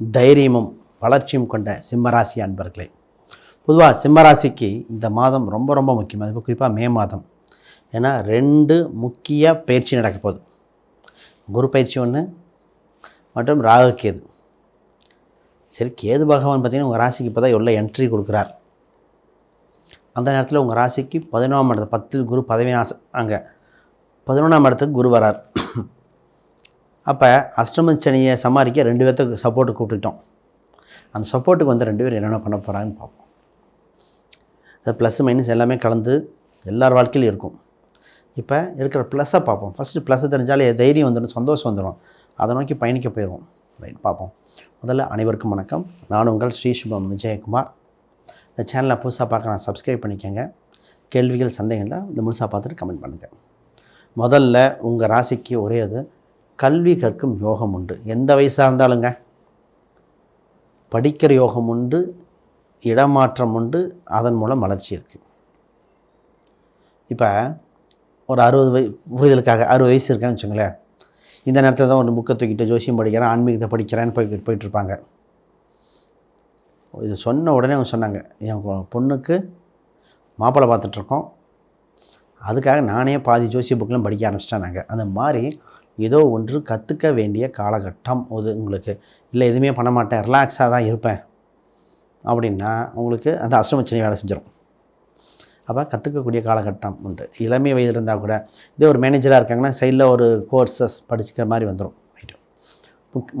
தைரியமும் வளர்ச்சியும் கொண்ட சிம்மராசி அன்பர்களே. பொதுவாக சிம்மராசிக்கு இந்த மாதம் ரொம்ப ரொம்ப முக்கியம். அது குறிப்பாக மே மாதம். ஏன்னா ரெண்டு முக்கிய பயிற்சி நடக்க போகுது. குரு பயிற்சி ஒன்று மற்றும் ராகு கேது. சரி கேது பகவான் பார்த்திங்கன்னா உங்கள் ராசிக்கு இப்போ தான் உள்ள என்ட்ரி கொடுக்குறார். அந்த நேரத்தில் உங்கள் ராசிக்கு பதினொன்றாம் இடத்து பத்தில் குரு பதவி ஆசை. அங்கே பதினொன்றாம் இடத்துக்கு குரு வரார் அப்போ அஷ்டம சனியை சமாளிக்க ரெண்டு பேர்த்துக்கு சப்போர்ட்டு கூப்பிட்டுட்டோம். அந்த சப்போர்ட்டுக்கு வந்து ரெண்டு பேர் என்னென்ன பண்ண போகிறாங்கன்னு பார்ப்போம். அது ப்ளஸ் மைனஸ் எல்லாமே கலந்து எல்லார் வாழ்க்கையிலும் இருக்கும். இப்போ இருக்கிற ப்ளஸ்ஸை பார்ப்போம். ஃபஸ்ட்டு ப்ளஸ்ஸை தெரிஞ்சாலே தைரியம் வந்துடும் சந்தோஷம் வந்துடும். அதை நோக்கி பயணிக்க போயிடுவோம். ரைட் பார்ப்போம். முதல்ல அனைவருக்கும் வணக்கம். நான் உங்கள் ஸ்ரீ சுபம் விஜயகுமார். இந்த சேனலை புதுசாக பார்க்க நான் சப்ஸ்கிரைப் பண்ணிக்கோங்க. கேள்விகள் சந்தேகம் தான் இந்த முழுசாக பார்த்துட்டு கமெண்ட் பண்ணுங்கள் முதல்ல உங்கள் ராசிக்கு ஒரே இது. கல்வி கற்கும் யோகம் உண்டு. எந்த வயசாக இருந்தாலுங்க? படிக்கிற யோகம் உண்டு இடமாற்றம் உண்டு அதன் மூலம் வளர்ச்சி இருக்குது இப்போ ஒரு அறுபது வய புரிதலுக்காக அறுபது வயசு இருக்கான்னு வச்சுங்களேன். இந்த நேரத்தில் தான் ஒரு புக்கை தூக்கிட்டு ஜோசியம் படிக்கிறேன் ஆன்மீகத்தை படிக்கிறேன்னு போய் போயிட்டுருப்பாங்க இது சொன்ன உடனே அவங்க சொன்னாங்க என் பொண்ணுக்கு மாப்பிள்ளை பார்த்துட்ருக்கோம் அதுக்காக நானே பாதி ஜோசிய புக்கெலாம் படிக்க ஆரம்பிச்சிட்டேன் நாங்கள் அந்த மாதிரி ஏதோ ஒன்று கற்றுக்க வேண்டிய காலகட்டம் அது உங்களுக்கு. இல்லை எதுவுமே பண்ண மாட்டேன் ரிலாக்ஸாக தான் இருப்பேன். அப்படின்னா உங்களுக்கு அந்த அஷ்டமச்சனி வேலை செஞ்சிடும் அப்போ கற்றுக்கக்கூடிய காலகட்டம் உண்டு. இளமை வயது இருந்தால் கூட இதே ஒரு மேனேஜராக இருக்காங்கன்னா சைடில் ஒரு கோர்சஸ் படிச்சுக்கிற மாதிரி வந்துடும் ரைட்டு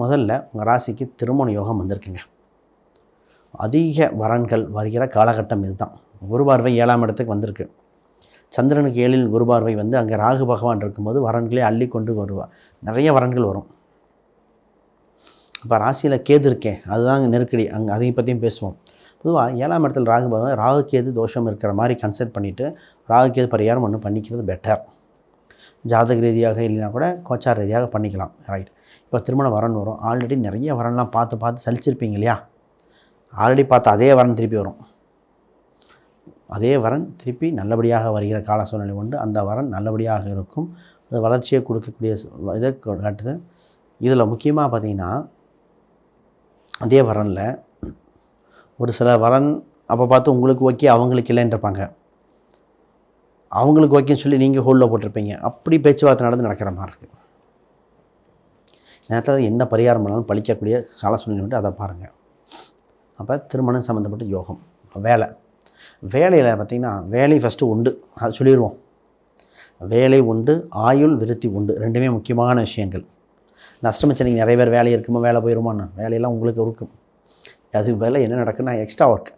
முதல்ல உங்கள் ராசிக்கு திருமண யோகம் வந்திருக்குங்க. அதிக வரன்கள் வருகிற காலகட்டம் இதுதான். ஒரு பார்வை ஏழாம் இடத்துக்கு வந்திருக்கு. சந்திரனுக்கு ஏழில் குரு பார்வை வந்து அங்கே ராகு பகவான் இருக்கும்போது வரன்களே அள்ளி கொண்டு வருவா நிறைய வரன்கள் வரும். இப்போ ராசியில் கேது இருக்கேன் அதுதான் நெருக்கடி. அங்கே அதையும் பற்றியும் பேசுவோம். பொதுவாக ஏழாம் இடத்துல ராகு பகவான் ராகு கேது தோஷம் இருக்கிற மாதிரி கன்சல்ட் பண்ணிவிட்டு ராகு கேது பரிகாரம் ஒன்று பண்ணிக்கிறது பெட்டர் ஜாதக ரீதியாக இல்லைனா கூட கோச்சார் ரீதியாக பண்ணிக்கலாம். ரைட் இப்போ திருமண வரன் வரும். ஆல்ரெடி நிறைய வரன்லாம் பார்த்து பார்த்து சலிச்சிருப்பீங்க இல்லையா? ஆல்ரெடி பார்த்து அதே வரன் திருப்பி வரும். அதே வரன் திருப்பி நல்லபடியாக வருகிற கால சூழ்நிலை உண்டு அந்த வரன் நல்லபடியாக இருக்கும். அது வளர்ச்சியை கொடுக்கக்கூடிய இதை காட்டுது. இதில் முக்கியமாக பார்த்தீங்கன்னா அதே வரனில் ஒரு சில வரன் அப்போ பார்த்து உங்களுக்கு ஓகே அவங்களுக்கு இல்லைன்றிருப்பாங்க. அவங்களுக்கு ஓகேன்னு சொல்லி நீங்கள் ஹோலில் போட்டிருப்பீங்க. அப்படி பேச்சுவார்த்தை நடந்து நடக்கிற மாதிரி இருக்குது நேரத்தில் எந்த பரிகாரம் பண்ணாலும் பழிக்கக்கூடிய கால சூழ்நிலை உண்டு. அதை பாருங்கள் அப்போ திருமணம் சம்மந்தப்பட்ட யோகம் வேலை. வேலையில் பார்த்திங்கன்னா வேலை ஃபஸ்ட்டு உண்டு. அது சொல்லிடுவோம் வேலை உண்டு ஆயுள் விருத்தி உண்டு. ரெண்டுமே முக்கியமான விஷயங்கள். நஷ்டமச்சனைக்கு நிறைய பேர் வேலை இருக்குமோ வேலை போயிடுமான்னு வேலையெல்லாம் உங்களுக்கு இருக்கும். அதுக்கு வேலை என்ன நடக்குன்னா எக்ஸ்ட்ரா ஒர்க்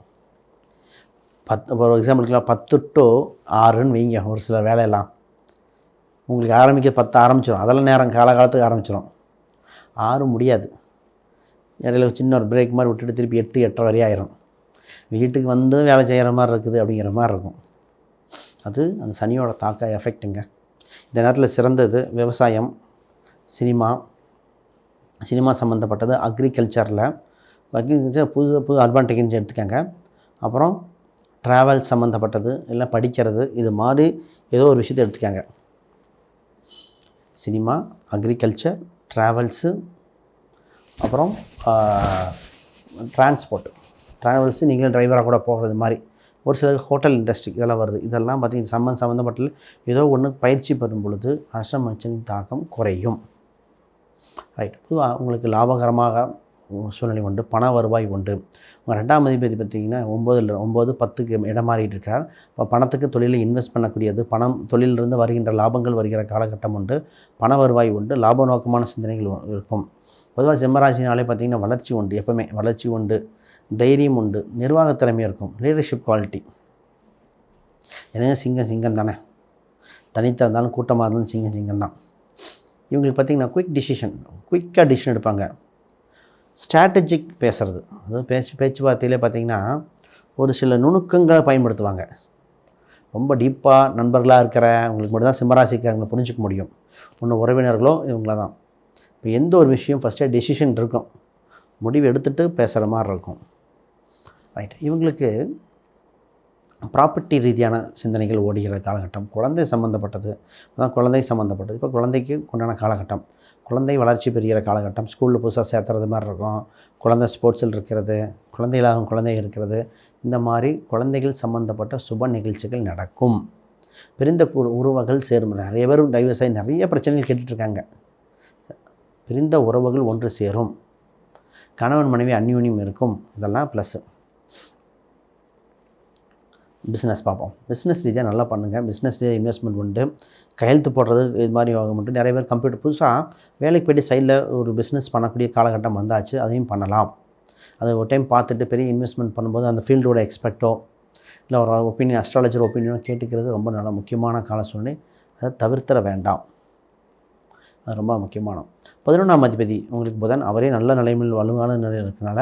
பத்து ஒரு எக்ஸாம்பிளுக்குலாம் பத்து டு ஆறுன்னு வைங்க ஒரு சில வேலையெல்லாம். உங்களுக்கு ஆரம்பிக்க பத்து ஆரம்பிச்சிடும் அதெல்லாம் நேரம் காலகாலத்துக்கு ஆரம்பிச்சிடும் ஆறு முடியாது. இடையில சின்ன ஒரு பிரேக் மாதிரி விட்டுட்டு திருப்பி எட்டு எட்டரை வரை ஆயிரும். வீட்டுக்கு வந்து வேலை செய்கிற மாதிரி இருக்குது அப்படிங்கிற மாதிரி இருக்கும். அது அந்த சனியோட தாக்க எஃபெக்ட்டுங்க. இந்த நேரத்தில் சிறந்தது விவசாயம் சினிமா சினிமா சம்மந்தப்பட்டது அக்ரிகல்ச்சரில் அக்ரிகல்ச்சர் புது புது அட்வான்டேஜ் எடுத்துக்கங்க. அப்புறம் ட்ராவல் சம்மந்தப்பட்டது இல்லை படிக்கிறது இது மாதிரி ஏதோ ஒரு விஷயத்தை எடுத்துக்கங்க. சினிமா அக்ரிகல்ச்சர் ட்ராவல்ஸு அப்புறம் டிரான்ஸ்போர்ட் ட்ராவல்ஸு நீங்களும் டிரைவராக கூட போகிறது மாதிரி. ஒரு சில ஹோட்டல் இண்டஸ்ட்ரி இதெல்லாம் வருது. இதெல்லாம் பார்த்தீங்கன்னா சம்மந்த சம்மந்தப்பட்ட ஏதோ ஒன்று பயிற்சி பெறும் பொழுது அஷ்டமச்சின் தாக்கம் குறையும். ரைட் பொதுவாக உங்களுக்கு லாபகரமாக சூழ்நிலை உண்டு பண வருவாய் உண்டு. உங்கள் ரெண்டாம் அதிபதி பார்த்திங்கன்னா ஒம்போதில் ஒம்பது பத்துக்கு இடம் மாறிட்டு இருக்கிறார் இப்போ பணத்துக்கு தொழிலில் இன்வெஸ்ட் பண்ணக்கூடியது பணம் தொழிலிருந்து வருகின்ற லாபங்கள் வருகிற காலகட்டம் உண்டு பண வருவாய் உண்டு லாப நோக்கமான சிந்தனைகள் இருக்கும். பொதுவாக சிம்மராசினாலே பார்த்தீங்கன்னா வளர்ச்சி உண்டு எப்பவுமே வளர்ச்சி உண்டு. தைரியம் உண்டு. நிர்வாக திறமை இருக்கும். லீடர்ஷிப் குவாலிட்டி என்னங்க சிங்கம் சிங்கம் தானே? தனித்தாக இருந்தாலும் கூட்டமாக இருந்தாலும் சிங்கம் சிங்கம் தான். இவங்களுக்கு பார்த்தீங்கன்னா குயிக் டிசிஷன் குயிக்காக டிசிஷன் எடுப்பாங்க. ஸ்ட்ராட்டஜிக் பேசுகிறது அதாவது பேச்சு பேச்சுவார்த்தையிலே பார்த்தீங்கன்னா ஒரு சில நுணுக்கங்களை பயன்படுத்துவாங்க. ரொம்ப டீப்பாக நண்பர்களாக இருக்கிற அவங்களுக்கு மட்டும் தான் சிம்மராசிக்காரங்களை புரிஞ்சிக்க முடியும். ஒன்று உறவினர்களோ இவங்கள தான் இப்போ எந்த ஒரு விஷயம் ஃபஸ்ட்டே டெசிஷன் இருக்கும். முடிவு எடுத்துகிட்டு பேசுகிற மாதிரி இருக்கும். ரைட் இவங்களுக்கு ப்ராப்பர்ட்டி ரீதியான சிந்தனைகள் ஓடுகிற காலகட்டம். குழந்தை சம்மந்தப்பட்டது அதான் குழந்தை சம்மந்தப்பட்டது இப்போ குழந்தைக்கு உண்டான காலகட்டம். குழந்தை வளர்ச்சி பெறுகிற காலகட்டம். ஸ்கூலில் புதுசாக சேர்த்துறது மாதிரி இருக்கும். குழந்தை ஸ்போர்ட்ஸில் இருக்கிறது. குழந்தைகளாகும் குழந்தை இருக்கிறது. இந்த மாதிரி குழந்தைகள் சம்மந்தப்பட்ட சுப நிகழ்ச்சிகள் நடக்கும். பிரிந்த கு- உறவுகள் சேரும். நிறைய பேர் டைவர்ஸ் ஆகி நிறைய பிரச்சனைகள் கேட்டுட்ருக்காங்க. பிரிந்த உறவுகள் ஒன்று சேரும். கணவன் மனைவி அந்யூன்யம் இருக்கும். இதெல்லாம் ப்ளஸ்ஸு பிஸ்னஸ் பார்ப்போம். பிஸ்னஸ் ரீதியாக நல்லா பண்ணுங்கள் பிஸ்னஸ் ரீதியாக இன்வெஸ்ட்மெண்ட் உண்டு. கையெழுத்து போடுறது இது மாதிரி ஆக மட்டும் நிறைய பேர் கம்ப்யூட்டர் புதுசாக வேலைக்கு போய்ட்டு சைடில் ஒரு பிஸ்னஸ் பண்ணக்கூடிய காலகட்டம் வந்தாச்சு. அதையும் பண்ணலாம். அதை ஒரு டைம் பார்த்துட்டு பெரிய இன்வெஸ்ட்மெண்ட் பண்ணும்போது அந்த ஃபீல்டோட எக்ஸ்பெக்டோ இல்லை ஒரு ஒப்பீனியன் அஸ்ட்ராலஜர் ஒப்பீனியனோ கேட்டுக்கிறது ரொம்ப நல்ல முக்கியமான கால சூழ்நிலை அதை தவிர்த்திட வேண்டாம். அது ரொம்ப முக்கியமான பதினொன்றாம் அதிபதி உங்களுக்கு புதன். அவரே நல்ல நிலைமையில் வலுவான நிலையில் இருக்கனால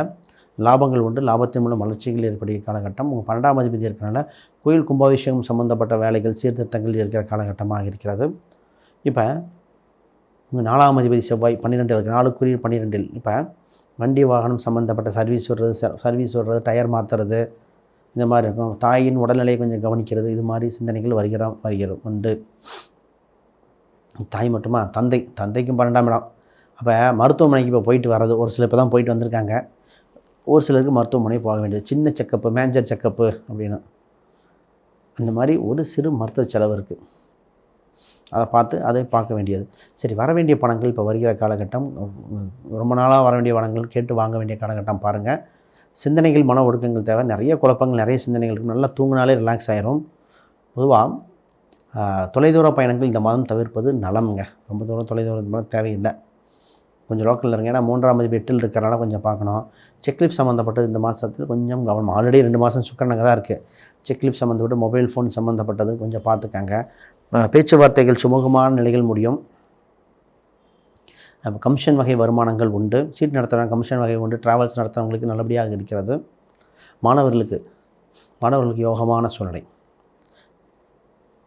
லாபங்கள் உண்டு. லாபத்தின் மூலம் வளர்ச்சிகள் ஏற்படுகிற காலகட்டம். உங்கள் பன்னெண்டாம் அதிபதி இருக்கிறனால கோயில் கும்பாபிஷேகம் சம்மந்தப்பட்ட வேலைகள் சீர்திருத்தங்கள் இருக்கிற காலகட்டமாக இருக்கிறது. இப்போ உங்கள் நாலாம் அதிபதி செவ்வாய் பன்னிரெண்டில் இருக்குது நாலுக்குரிய பன்னிரெண்டில். இப்போ வண்டி வாகனம் சம்மந்தப்பட்ட சர்வீஸ் விடுறது ச- சர்வீஸ் விடுறது டயர் மாற்றுறது இந்த மாதிரி இருக்கும். தாயின் உடல்நிலையை கொஞ்சம் கவனிக்கிறது இது மாதிரி சிந்தனைகள் வருகிற வருகிறோம் உண்டு. தாய் மட்டுமா? தந்தை. தந்தைக்கும் பன்னெண்டாம் இடம். அப்போ மருத்துவமனைக்கு இப்போ போயிட்டு வர்றது ஒரு சில இப்போ தான் போயிட்டு வந்திருக்காங்க. ஒரு சிலருக்கு மருத்துவமனை போக வேண்டியது. சின்ன செக்கப்பு மேஞ்சர் செக்கப்பு அப்படின்னு. அந்த மாதிரி ஒரு சிறு மருத்துவ செலவு இருக்குது அதை பார்த்து அதை பார்க்க வேண்டியது. சரி வர வேண்டிய பணங்கள் இப்போ வருகிற காலகட்டம் ரொம்ப நாளாக வர வேண்டிய பணங்கள் கேட்டு வாங்க வேண்டிய காலகட்டம் பாருங்கள் சிந்தனைகள் மன ஒடுக்கங்கள் தேவை. நிறைய குழப்பங்கள் நிறைய சிந்தனைகள் இருக்கும் நல்லா தூங்கினாலே ரிலாக்ஸ் ஆயிரும். பொதுவாக தொலைதூர பயணங்கள் இந்த மாதம் தவிர்ப்பது நலம்ங்க. ரொம்ப தூரம் தொலைதூரம் தேவையில்லை. கொஞ்சம் லோக்கலில் இருங்க. ஏன்னா மூன்றாம் தேதி எட்டில் இருக்கிறனால கொஞ்சம் பார்க்கணும். செக்லிப் சம்மந்தப்பட்டது இந்த மாதத்தில் கொஞ்சம் கவனம். ஆல்ரெடி ரெண்டு மாதம் சுக்கரனங்க தான் இருக்குது செக்லிப் சம்மந்தப்பட்ட மொபைல் ஃபோன் சம்மந்தப்பட்டது கொஞ்சம் பார்த்துக்கங்க. பேச்சுவார்த்தைகள் சுமூகமான நிலைகள் முடியும். கமிஷன் வகை வருமானங்கள் உண்டு. சீட் நடத்துகிறவங்க கமிஷன் வகை உண்டு. ட்ராவல்ஸ் நடத்துகிறவங்களுக்கு நல்லபடியாக இருக்கிறது. மாணவர்களுக்கு மாணவர்களுக்கு யோகமான சூழ்நிலை.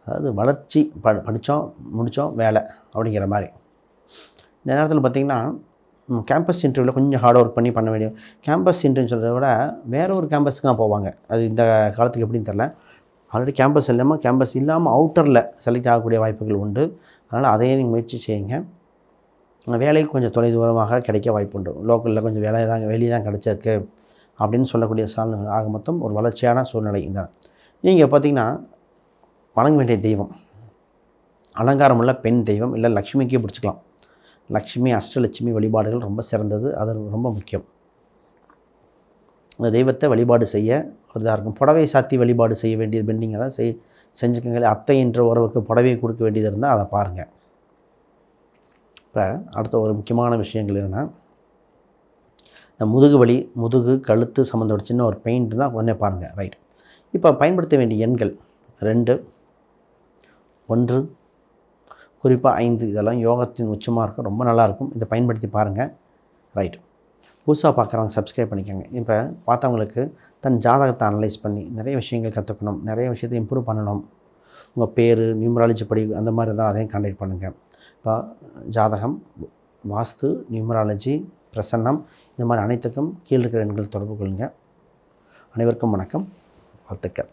அதாவது வளர்ச்சி ப படித்தோம் முடித்தோம் வேலை அப்படிங்கிற மாதிரி. இந்த நேரத்தில் பார்த்திங்கன்னா கேம்பஸ் இன்டர்வியூவில் கொஞ்சம் ஹார்ட் ஒர்க் பண்ணி பண்ண வேண்டிய கேம்பஸ் இன்டர்வியூ சொல்கிறத விட வேற ஒரு கேம்பஸுக்கு தான் போவாங்க. அது இந்த காலத்துக்கு எப்படின்னு தெரில ஆல்ரெடி கேம்பஸ் இல்லாமல் கேம்பஸ் இல்லாமல் அவுட்டரில் செலக்ட் ஆகக்கூடிய வாய்ப்புகள் உண்டு. அதனால் அதையே நீங்கள் முயற்சி செய்யுங்க. வேலைக்கு கொஞ்சம் தொலைதூரமாக கிடைக்க வாய்ப்பு உண்டு. லோக்கலில் கொஞ்சம் வேலை தான் வெளியே தான் கிடச்சிருக்கு அப்படின்னு சொல்லக்கூடிய சூழ்நிலை ஆக மொத்தம் ஒரு வளர்ச்சியான சூழ்நிலை இந்த. நீங்கள் பார்த்தீங்கன்னா வணங்க வேண்டிய தெய்வம். அலங்காரமுள்ள பெண் தெய்வம் இல்லை லக்ஷ்மிக்கே பிடிச்சிக்கலாம். லக்ஷ்மி அஷ்டலட்சுமி வழிபாடுகள் ரொம்ப சிறந்தது. அது ரொம்ப முக்கியம். அந்த தெய்வத்தை வழிபாடு செய்ய ஒரு இதாக இருக்கும். புடவை சாத்தி வழிபாடு செய்ய வேண்டியது பெண்டிங்கை தான் செய் செஞ்சுக்கங்களே. அத்தை என்ற உறவுக்கு புடவையை கொடுக்க வேண்டியது இருந்தால் அதை பாருங்கள் இப்போ அடுத்த ஒரு முக்கியமான விஷயங்கள் என்னென்னா இந்த முதுகு வலி முதுகு கழுத்து சம்மந்தப்பட்ட சின்ன ஒரு பெயிண்ட் தான் ஒன்றே பாருங்கள் ரைட் இப்போ பயன்படுத்த வேண்டிய எண்கள் ரெண்டு ஒன்று குறிப்பாக ஐந்து இதெல்லாம் யோகத்தின் உச்சமாக இருக்கும். ரொம்ப நல்லாயிருக்கும். இதை பயன்படுத்தி பாருங்கள் ரைட். புதுசாக பார்க்குறவங்க சப்ஸ்கிரைப் பண்ணிக்கோங்க. இப்போ பார்த்தவங்களுக்கு தன் ஜாதகத்தை அனலைஸ் பண்ணி நிறைய விஷயங்கள் கற்றுக்கணும் நிறைய விஷயத்தை இம்ப்ரூவ் பண்ணணும். உங்கள் பேர் நியூமராலஜி படி அந்த மாதிரி இருந்தால் அதையும் கான்டாக்ட் பண்ணுங்கள் இப்போ ஜாதகம் வாஸ்து நியூமராலஜி பிரசன்னம் இந்த மாதிரி அனைத்துக்கும் கீழ் இருக்கிற எண்கள் தொடர்பு கொள்ளுங்கள் அனைவருக்கும் வணக்கம். வாழ்த்துக்கள்.